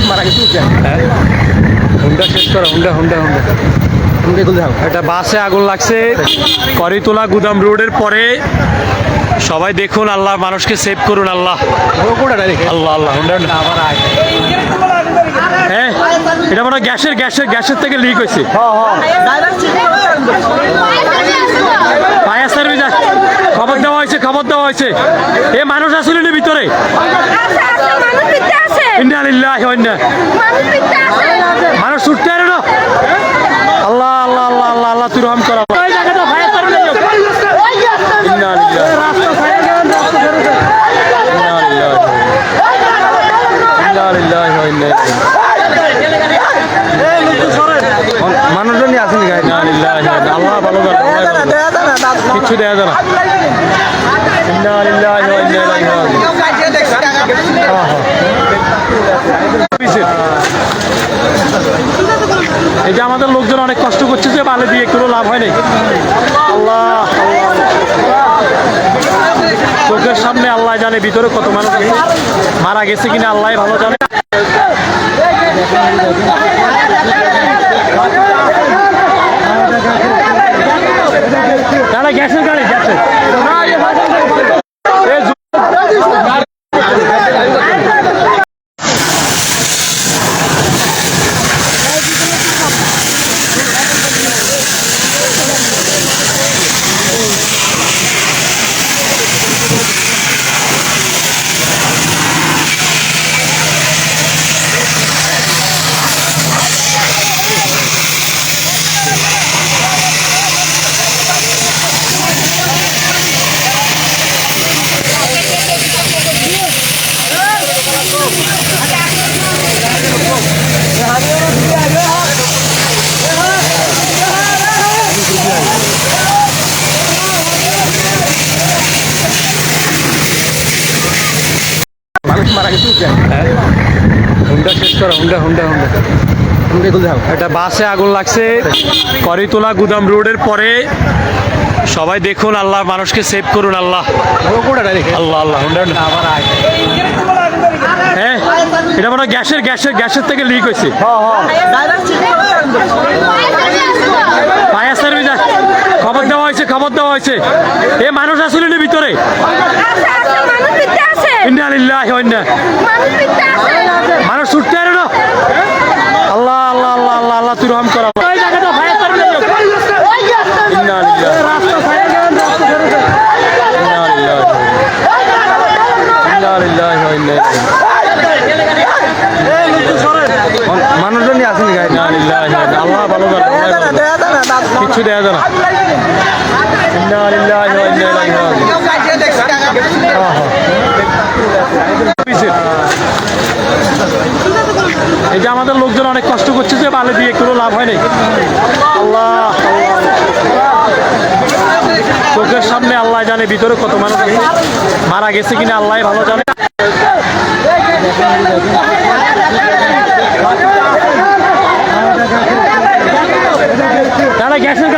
মানুষ মারা গেছে উঠে হ্যাঁ। হুন্ডা শেষ করো হুন্ডা হুন্ডা হুন্ডা। আমাকে এগুলো দেখাও একটা বাসে আগুন লাগছে। করিতোলা গুদাম রোডের পরে সবাই দেখুন আল্লাহ মানুষকে সেভ করুন আল্লাহ। আল্লাহ আল্লাহ হ্যাঁ এটা মনে গ্যাসের গ্যাসের গ্যাসের থেকে লিক হয়েছে। ফায়ার সার্ভিস খবর দেওয়া হয়েছে খবর দেওয়া হয়েছে। এ মানুষ আসলে ভিতরে? ইন্না লিল্লাহি ওয়া ইন্না মানুষ ছুটতে আরে আল্লাহ আল্লাহ আল্লাহ আল্লাহ আল্লাহ তুই রহম কর মানুষজন আসেনি আল্লাহ ভালো। কিচ্ছু দেয়া যায় না ইন্না লিল্লাহি ওয়া ইন্না ইলাইহি রাজিউন এই যে আমাদের লোকজন অনেক কষ্ট করছে যে বালে দিয়ে কোনো লাভ হয়নি আল্লাহ। চোখের সামনে আল্লাহ জানে, ভিতরে কত মানুষ মারা গেছে কিনা আল্লাহ ভালো জানে দাদা গ্যাসের গাড়ি গ্যাসের এই জু- মানুষ মারা গেছে উঠে হ্যাঁ হুন্ডা শেষ করো হুন্ডা একটা বাসে আগুন লাগছে। করিতোলা গুদাম রোডের পরে সবাই দেখুন আল্লাহ মানুষকে সেভ করুন আল্লাহ। আল্লাহ আল্লাহ হুন্ডা হ্যাঁ এটা মনে হয় গ্যাসের গ্যাসের গ্যাসের থেকে লিক হয়েছে। ফায়ার সার্ভিস খবর দেওয়া হয়েছে খবর দেওয়া হয়েছে। এ মানুষ আসলে নি ভিতরে ইন্না লিল্লাহি ওয়া ইন্না মানুষ ছুটতে আরে না। আল্লাহ আল্লাহ আল্লাহ আল্লাহ আল্লাহ তুই রহম কর মানুষজন আসেনি গাড়ি আল্লাহ ভালো। কিচ্ছু দেয়া যায় না ইন্না লিল্লাহি ওয়া ইন্না ইলাইহি রাজিউন এই যে আমাদের লোকজন অনেক কষ্ট করছে যে বালে দিয়ে কোনো লাভ হয়নি। আল্লাহ। চোখের সামনে আল্লাহ জানে, ভিতরে কত মানুষ মারা গেছে কিনা আল্লাহ ভালো জানে। তারা গ্যাসের